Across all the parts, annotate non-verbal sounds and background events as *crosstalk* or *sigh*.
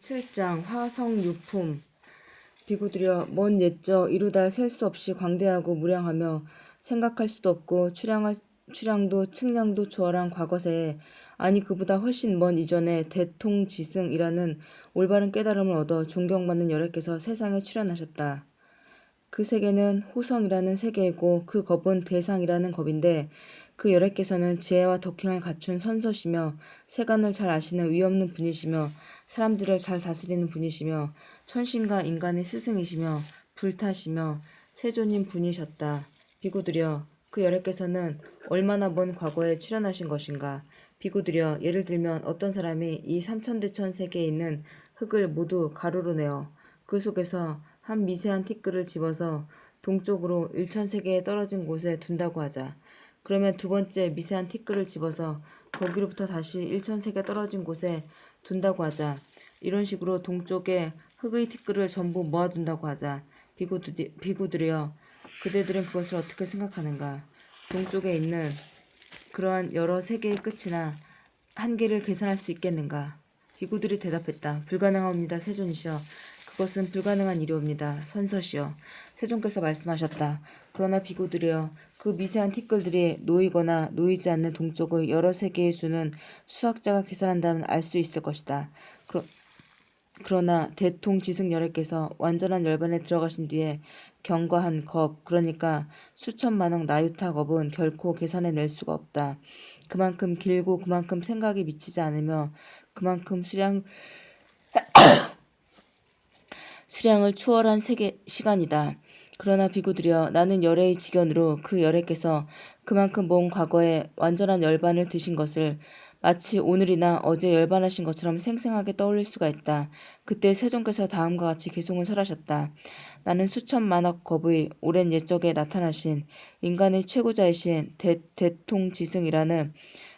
제7장 화성유품 비구들여 먼 옛적 이루다 셀 수 없이 광대하고 무량하며 생각할 수도 없고 추량할, 추량도 측량도 초월한 과거세에 아니 그보다 훨씬 먼 이전에 대통지승이라는 올바른 깨달음을 얻어 존경받는 여러께서 세상에 출현하셨다. 그 세계는 호성이라는 세계이고 그 겁은 대상이라는 겁인데 그 여래께서는 지혜와 덕행을 갖춘 선서시며 세간을 잘 아시는 위없는 분이시며 사람들을 잘 다스리는 분이시며 천신과 인간의 스승이시며 불타시며 세존인 분이셨다. 비구들여 그 여래께서는 얼마나 먼 과거에 출현하신 것인가. 비구들여 예를 들면 어떤 사람이 이 삼천대천 세계에 있는 흙을 모두 가루로 내어 그 속에서 한 미세한 티끌을 집어서 동쪽으로 일천 세계에 떨어진 곳에 둔다고 하자. 그러면 두 번째 미세한 티끌을 집어서 거기로부터 다시 일천세계 떨어진 곳에 둔다고 하자. 이런 식으로 동쪽에 흙의 티끌을 전부 모아둔다고 하자. 비구들, 비구들이여 그대들은 그것을 어떻게 생각하는가? 동쪽에 있는 그러한 여러 세계의 끝이나 한계를 계산할 수 있겠는가? 비구들이 대답했다. 불가능합니다. 세존이시여. 그것은 불가능한 일이옵니다. 선서시여. 세존께서 말씀하셨다. 그러나 비구들이여 그 미세한 티끌들이 놓이거나 놓이지 않는 동쪽의 여러 세계의 수는 수학자가 계산한다면 알 수 있을 것이다. 그러, 그러나 대통 지승 여래께서 완전한 열반에 들어가신 뒤에 경과한 겁, 그러니까 수천만억 나유타 겁은 결코 계산해 낼 수가 없다. 그만큼 길고 그만큼 생각이 미치지 않으며 그만큼 수량 *coughs* 수량을 초월한 세계 시간이다. 그러나 비구들여 나는 열애의 직연으로 그 열애께서 그만큼 먼 과거에 완전한 열반을 드신 것을 마치 오늘이나 어제 열반하신 것처럼 생생하게 떠올릴 수가 있다. 그때 세종께서 다음과 같이 개송을 설하셨다. 나는 수천만 억 겁의 오랜 옛적에 나타나신 인간의 최고자이신 대, 대통지승이라는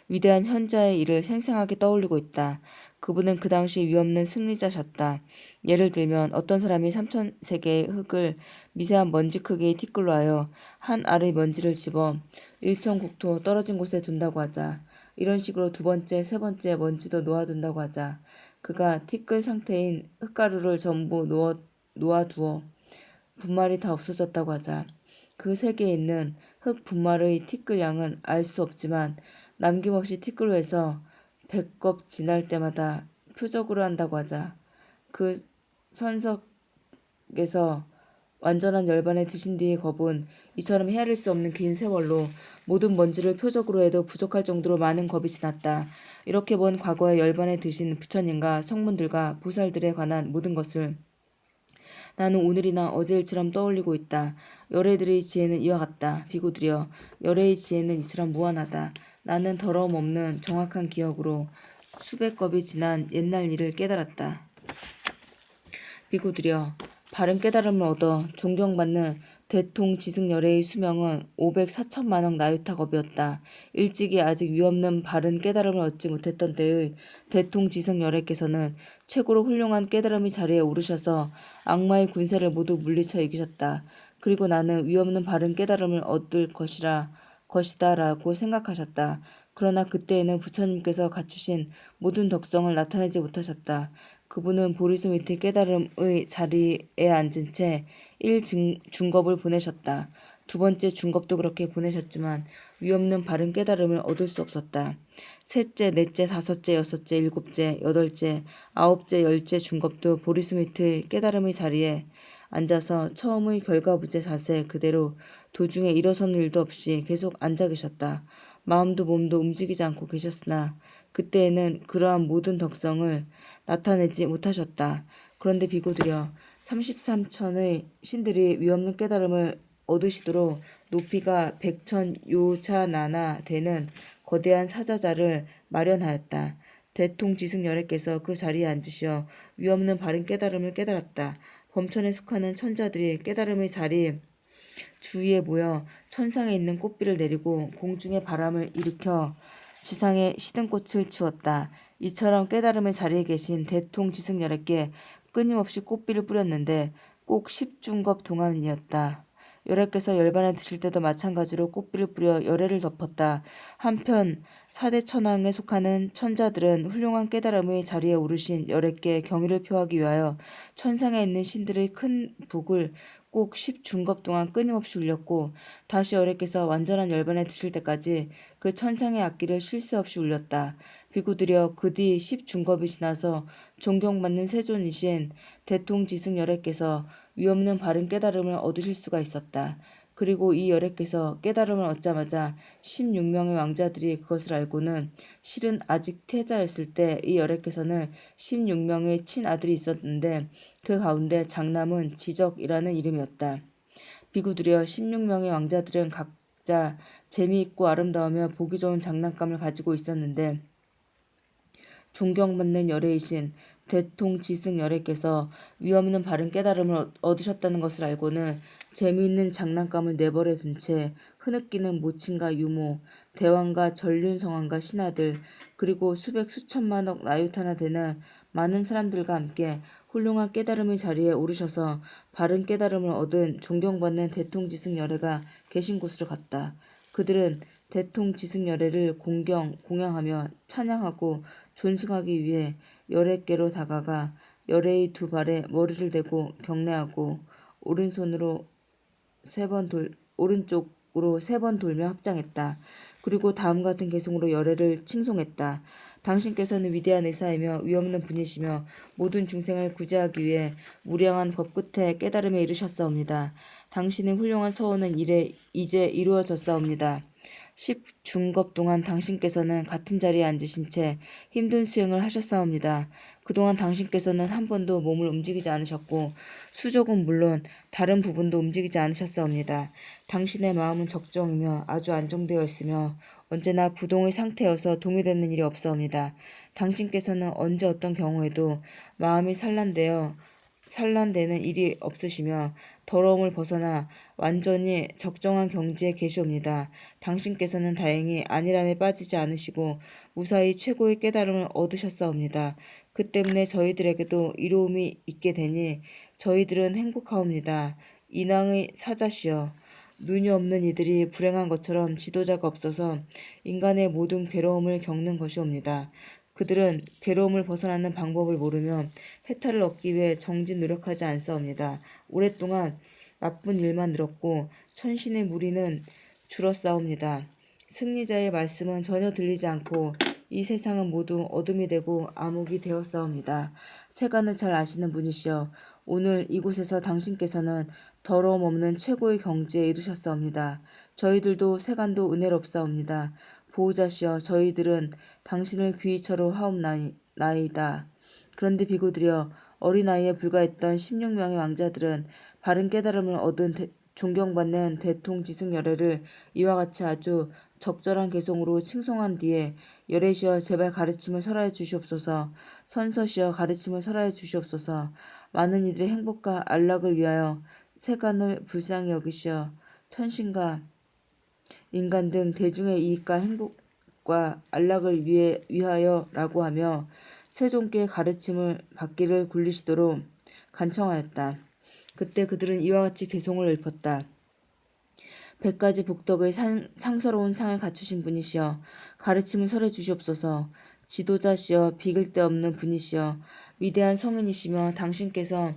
위대한 현자의 일을 생생하게 떠올리고 있다. 그분은 그 당시 위없는 승리자셨다. 예를 들면 어떤 사람이 삼천 세계의 흙을 미세한 먼지 크기의 티끌로 하여 한 알의 먼지를 집어 일천 국토 떨어진 곳에 둔다고 하자. 이런 식으로 두 번째, 세 번째 먼지도 놓아둔다고 하자. 그가 티끌 상태인 흙가루를 전부 놓아, 놓아두어 분말이 다 없어졌다고 하자. 그 세계에 있는 흙 분말의 티끌 양은 알 수 없지만 남김없이 티끌로 해서 백겁 지날 때마다 표적으로 한다고 하자. 그 선석에서 완전한 열반에 드신 뒤의 겁은 이처럼 헤아릴 수 없는 긴 세월로 모든 먼지를 표적으로 해도 부족할 정도로 많은 겁이 지났다. 이렇게 먼 과거에 열반에 드신 부처님과 성문들과 보살들에 관한 모든 것을 나는 오늘이나 어제일처럼 떠올리고 있다. 열애들의 지혜는 이와 같다. 비구들여 열애의 지혜는 이처럼 무한하다. 나는 더러움 없는 정확한 기억으로 수백 겁이 지난 옛날 일을 깨달았다. 비구들여 바른 깨달음을 얻어 존경받는 대통 지승열애의 수명은 504천만 억 나유타 겁이었다. 일찍이 아직 위없는 바른 깨달음을 얻지 못했던 때의 대통 지승열애께서는 최고로 훌륭한 깨달음의 자리에 오르셔서 악마의 군세를 모두 물리쳐 이기셨다. 그리고 나는 위없는 바른 깨달음을 얻을 것이라 것이다 라고 생각하셨다. 그러나 그때에는 부처님께서 갖추신 모든 덕성을 나타내지 못하셨다. 그분은 보리수 밑에 깨달음의 자리에 앉은 채 1중겁을 보내셨다. 두 번째 중겁도 그렇게 보내셨지만 위없는 바른 깨달음을 얻을 수 없었다. 셋째, 넷째, 다섯째, 여섯째, 일곱째, 여덟째, 아홉째, 열째 중겁도 밑의 깨달음의 자리에 앉아서 처음의 결과부재 자세 그대로 도중에 일어서는 일도 없이 계속 앉아 계셨다. 마음도 몸도 움직이지 않고 계셨으나 그때에는 그러한 모든 덕성을 나타내지 못하셨다. 그런데 비고들여 33천의 신들이 위없는 깨달음을 얻으시도록 높이가 백천 요차나나 되는 거대한 사자자를 마련하였다. 대통지승 열애께서 그 자리에 앉으시어 위없는 바른 깨달음을 깨달았다. 범천에 속하는 천자들이 깨달음의 자리 주위에 모여 천상에 있는 꽃비를 내리고 공중에 바람을 일으켜 지상에 시든 꽃을 치웠다. 이처럼 깨달음의 자리에 계신 대통 지승 열에게 끊임없이 꽃비를 뿌렸는데 꼭 십중겁 동안이었다. 열애께서 열반에 드실 때도 마찬가지로 꽃비를 뿌려 열애를 덮었다. 한편 사대 천왕에 속하는 천자들은 훌륭한 깨달음의 자리에 오르신 열애께 경의를 표하기 위하여 천상에 있는 신들의 큰 북을 꼭 10중겁 동안 끊임없이 울렸고 다시 열애께서 완전한 열반에 드실 때까지 그 천상의 악기를 쉴 새 없이 울렸다. 비구들여 그 뒤 10중겁이 지나서 존경받는 세존이신 대통지승 열애께서 위없는 바른 깨달음을 얻으실 수가 있었다. 그리고 이 열애께서 깨달음을 얻자마자 16명의 왕자들이 그것을 알고는 실은 아직 태자였을 때 이 열애께서는 16명의 친아들이 있었는데 그 가운데 장남은 지적이라는 이름이었다. 비구들여 16명의 왕자들은 각자 재미있고 아름다우며 보기 좋은 장난감을 가지고 있었는데 존경받는 열애이신 대통 지승 열애께서 위없는 바른 깨달음을 얻- 얻으셨다는 것을 알고는 재미있는 장난감을 내버려 둔 채 흐느끼는 모친과 유모, 대왕과 전륜성왕과 신하들, 그리고 수백 수천만억 나유타나 되는 많은 사람들과 함께 훌륭한 깨달음의 자리에 오르셔서 바른 깨달음을 얻은 존경받는 대통지승 열애가 계신 곳으로 갔다. 그들은 대통지승 열애를 공경, 공양하며 찬양하고 존숭하기 위해 열애께로 다가가 열애의 두 발에 머리를 대고 경례하고 오른손으로 세 번 돌, 오른쪽으로 세 번 돌며 합장했다. 그리고 다음 같은 개성으로 열애를 칭송했다. 당신께서는 위대한 의사이며 위없는 분이시며 모든 중생을 구제하기 위해 무량한 법 끝에 깨달음에 이르셨사옵니다. 당신의 훌륭한 서원은 이래 이제 이루어졌사옵니다. 10중급 동안 당신께서는 같은 자리에 앉으신 채 힘든 수행을 하셨사옵니다. 그동안 당신께서는 한 번도 몸을 움직이지 않으셨고 수족은 물론 다른 부분도 움직이지 않으셨사옵니다. 당신의 마음은 적정이며 아주 안정되어 있으며 언제나 부동의 상태여서 동요되는 일이 없사옵니다. 당신께서는 언제 어떤 경우에도 마음이 산란되어 산란되는 일이 없으시며 더러움을 벗어나 완전히 적정한 경지에 계시옵니다. 당신께서는 다행히 안일함에 빠지지 않으시고 무사히 최고의 깨달음을 얻으셨사옵니다. 그 때문에 저희들에게도 이로움이 있게 되니 저희들은 행복하옵니다. 인왕의 사자시여 눈이 없는 이들이 불행한 것처럼 지도자가 없어서 인간의 모든 괴로움을 겪는 것이옵니다. 그들은 괴로움을 벗어나는 방법을 모르며 해탈을 얻기 위해 정진 노력하지 않사옵니다. 오랫동안 나쁜 일만 늘었고 천신의 무리는 줄었사옵니다. 승리자의 말씀은 전혀 들리지 않고 이 세상은 모두 어둠이 되고 암흑이 되었사옵니다. 세간을 잘 아시는 분이시여 오늘 이곳에서 당신께서는 더러움 없는 최고의 경지에 이르셨사옵니다. 저희들도 세간도 은혜롭사옵니다. 보호자시여 저희들은 당신을 귀처로 하옵나이다. 그런데 비구들여 어린아이에 불과했던 16명의 왕자들은 바른 깨달음을 얻은 대, 존경받는 대통지승 열애를 이와 같이 아주 적절한 개성으로 칭송한 뒤에 열애시여 제발 가르침을 설하여 주시옵소서 선서시여 가르침을 설하여 주시옵소서 많은 이들의 행복과 안락을 위하여 세간을 불쌍히 여기시어 천신과 인간 등 대중의 이익과 행복과 안락을 위해 위하여라고 하며 세종께 가르침을 받기를 굴리시도록 간청하였다. 그때 그들은 이와 같이 개송을 읊었다. 백 가지 복덕의 상, 상서로운 상을 갖추신 분이시여 가르침을 설해 주시옵소서 지도자시여 비글 데 없는 분이시여 위대한 성인이시며 당신께서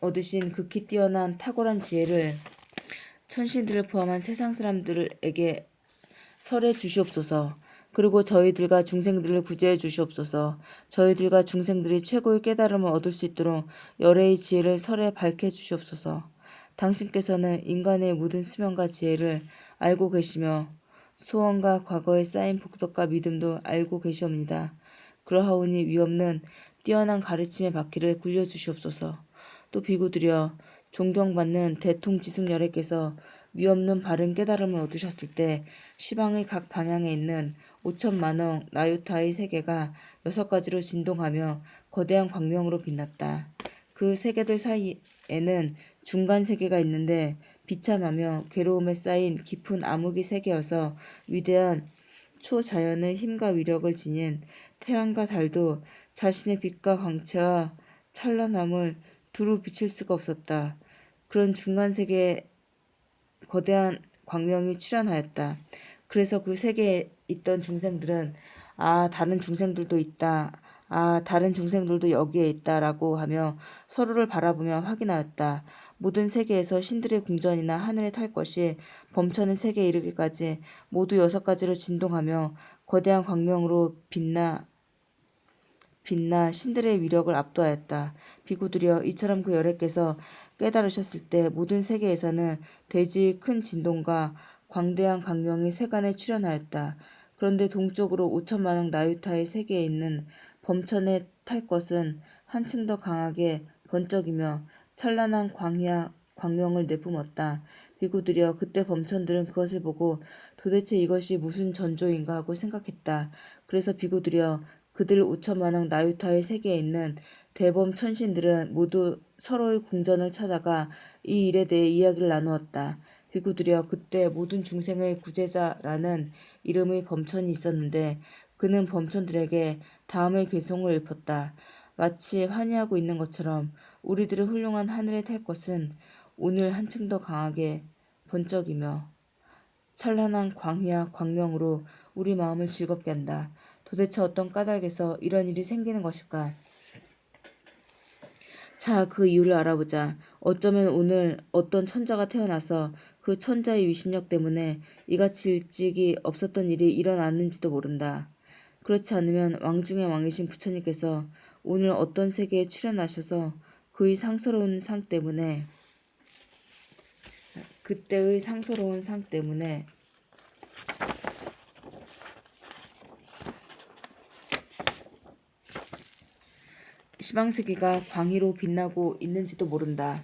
얻으신 극히 뛰어난 탁월한 지혜를 천신들을 포함한 세상 사람들에게 설해 주시옵소서. 그리고 저희들과 중생들을 구제해 주시옵소서. 저희들과 중생들이 최고의 깨달음을 얻을 수 있도록 열애의 지혜를 설에 밝혀 주시옵소서. 당신께서는 인간의 모든 수명과 지혜를 알고 계시며 소원과 과거에 쌓인 복덕과 믿음도 알고 계시옵니다. 그러하오니 위없는 뛰어난 가르침의 바퀴를 굴려 주시옵소서. 또 비구들여 존경받는 대통 지승 열애께서 위없는 바른 깨달음을 얻으셨을 때 시방의 각 방향에 있는 5천만억 나유타의 세계가 여섯 가지로 진동하며 거대한 광명으로 빛났다. 그 세계들 사이에는 중간 세계가 있는데 비참하며 괴로움에 쌓인 깊은 암흑의 세계여서 위대한 초자연의 힘과 위력을 지닌 태양과 달도 자신의 빛과 광채와 찬란함을 두루 비칠 수가 없었다. 그런 중간 세계에 거대한 광명이 출현하였다. 그래서 그 세계에 있던 중생들은 아 다른 중생들도 있다. 아 다른 중생들도 여기에 있다라고 하며 서로를 바라보며 확인하였다. 모든 세계에서 신들의 궁전이나 하늘에 탈 것이 범천의 세계에 이르기까지 모두 여섯 가지로 진동하며 거대한 광명으로 빛나 빛나 신들의 위력을 압도하였다. 비구들이여 이처럼 그 여래께서 깨달으셨을 때 모든 세계에서는 대지의 큰 진동과 광대한 광명이 세간에 출현하였다. 그런데 동쪽으로 5천만억 나유타의 세계에 있는 범천에 탈 것은 한층 더 강하게 번쩍이며 찬란한 광희와 광명을 내뿜었다. 비구들이여 그때 범천들은 그것을 보고 도대체 이것이 무슨 전조인가 하고 생각했다. 그래서 비구들이여 그들 5천만억 나유타의 세계에 있는 대범 천신들은 모두 서로의 궁전을 찾아가 이 일에 대해 이야기를 나누었다. 비구들이여 그때 모든 중생의 구제자라는 이름의 범천이 있었는데 그는 범천들에게 다음의 괴송을 읊었다. 마치 환희하고 있는 것처럼 우리들의 훌륭한 하늘에 탈 것은 오늘 한층 더 강하게 번쩍이며 찬란한 광희와 광명으로 우리 마음을 즐겁게 한다. 도대체 어떤 까닭에서 이런 일이 생기는 것일까? 자, 그 이유를 알아보자. 어쩌면 오늘 어떤 천자가 태어나서 그 천자의 위신력 때문에 이같이 일찍이 없었던 일이 일어났는지도 모른다. 그렇지 않으면 왕 중의 왕이신 부처님께서 오늘 어떤 세계에 출현하셔서 그의 상서로운 상 때문에 그때의 상서로운 상 때문에 시방세계가 광희로 빛나고 있는지도 모른다.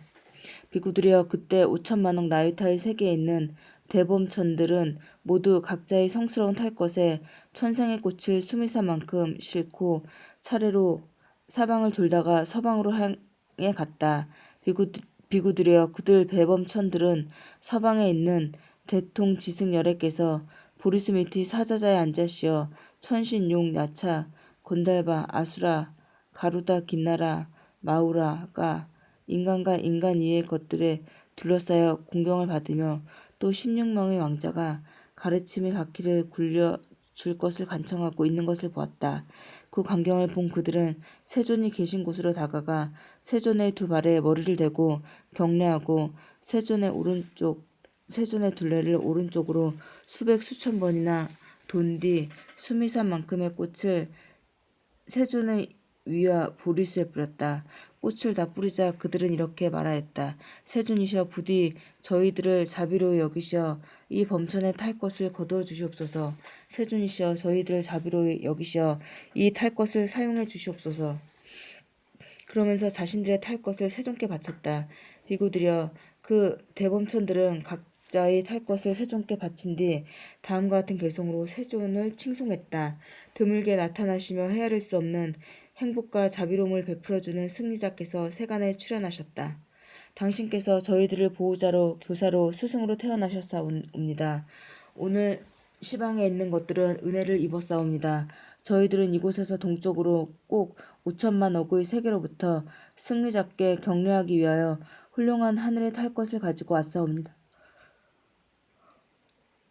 비구들이여 그때 5천만억 나유타의 세계에 있는 대범천들은 모두 각자의 성스러운 탈 것에 천생의 꽃을 수미사 만큼 싣고 차례로 사방을 돌다가 서방으로 향해 갔다. 비구, 비구들이여 그들 배범천들은 서방에 있는 대통 지승열애께서 보리수 밑의 사자자에 앉으시어 천신 용 야차 곤달바 아수라 가루다 긴나라 마우라가 인간과 인간 이의 것들에 둘러싸여 공경을 받으며 또 16명의 왕자가 가르침의 바퀴를 굴려 줄 것을 간청하고 있는 것을 보았다. 그 광경을 본 그들은 세존이 계신 곳으로 다가가 세존의 두 발에 머리를 대고 경례하고 세존의 오른쪽 세존의 둘레를 오른쪽으로 수백 수천 번이나 돈 뒤 수미산만큼의 꽃을 세존의 위와 보리수에 뿌렸다. 꽃을 다 뿌리자 그들은 이렇게 말하였다. 세존이셔 부디 저희들을 자비로 여기시어 이 범천에 탈 것을 거두어 주시옵소서. 세존이시여 저희들을 자비로 여기시어 이 탈 것을 사용해 주시옵소서. 그러면서 자신들의 탈 것을 세존께 바쳤다. 비구들여 그 대범천들은 각자의 탈 것을 세존께 바친 뒤 다음과 같은 개성으로 세존을 칭송했다. 드물게 나타나시며 헤아릴 수 없는 행복과 자비로움을 베풀어주는 승리자께서 세간에 출현하셨다. 당신께서 저희들을 보호자로 교사로 스승으로 태어나셨사옵니다. 오늘 시방에 있는 것들은 은혜를 입었사옵니다. 저희들은 이곳에서 동쪽으로 꼭 5천만 억의 세계로부터 승리자께 격려하기 위하여 훌륭한 하늘에 탈 것을 가지고 왔사옵니다.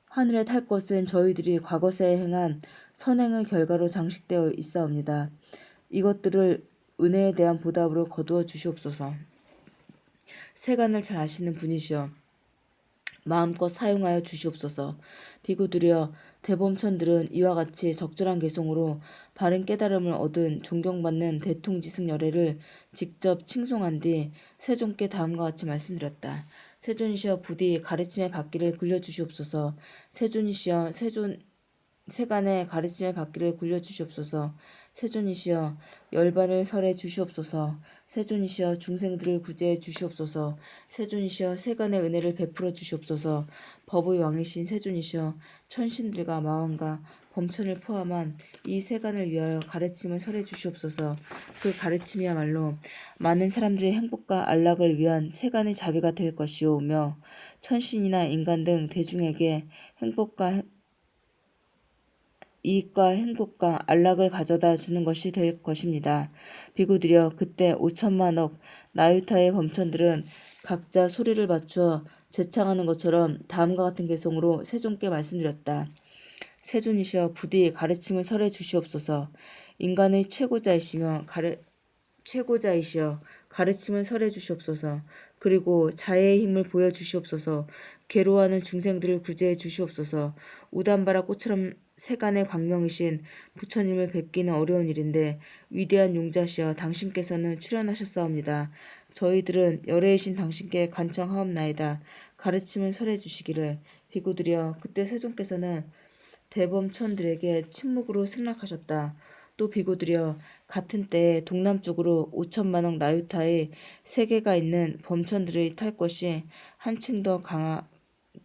하늘에 탈 것은 저희들이 과거세에 행한 선행의 결과로 장식되어 있사옵니다. 이것들을 은혜에 대한 보답으로 거두어 주시옵소서. 세간을 잘 아시는 분이시여 마음껏 사용하여 주시옵소서. 비구들이여 대범천들은 이와 같이 적절한 개성으로 바른 깨달음을 얻은 존경받는 대통지승 열애를 직접 칭송한 뒤 세존께 다음과 같이 말씀드렸다. 세존이시여 부디 가르침의 받기를 굴려주시옵소서. 세존이시여 세존 세간의 가르침의 받기를 굴려주시옵소서. 세존이시여 열반을 설해 주시옵소서. 세존이시여 중생들을 구제해 주시옵소서. 세존이시여 세간의 은혜를 베풀어 주시옵소서. 법의 왕이신 세존이시여 천신들과 마왕과 범천을 포함한 이 세간을 위하여 가르침을 설해 주시옵소서. 그 가르침이야말로 많은 사람들의 행복과 안락을 위한 세간의 자비가 될 것이오며 천신이나 인간 등 대중에게 행복과 이익과 행복과 안락을 가져다 주는 것이 될 것입니다. 비구들여 그때 5천만억 나유타의 범천들은 각자 소리를 맞추어 제창하는 것처럼 다음과 같은 개성으로 세존께 말씀드렸다. 세존이시여 부디 가르침을 설해 주시옵소서. 인간의 최고자이시며 가르 최고자이시여 가르침을 설해 주시옵소서. 그리고 자애의 힘을 보여 주시옵소서. 괴로워하는 중생들을 구제해 주시옵소서. 우단바라 꽃처럼 세간의 광명이신 부처님을 뵙기는 어려운 일인데 위대한 용자시여 당신께서는 출연하셨사옵니다. 저희들은 열애이신 당신께 간청하옵나이다. 가르침을 설해 주시기를 비구들이여 그때 세존께서는 대범천들에게 침묵으로 승낙하셨다. 또 비구들이여 같은 때에 동남쪽으로 5천만억 나유타의 세계가 있는 범천들이 탈 것이 한층 더 강하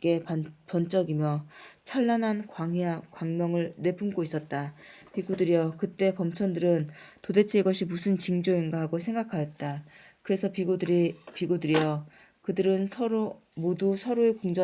게 반- 번쩍이며 찬란한 광야 광명을 내뿜고 있었다. 비구들이여 그때 범천들은 도대체 이것이 무슨 징조인가 하고 생각하였다. 그래서 비구들이 비구들이여 그들은 서로 모두 서로의 궁전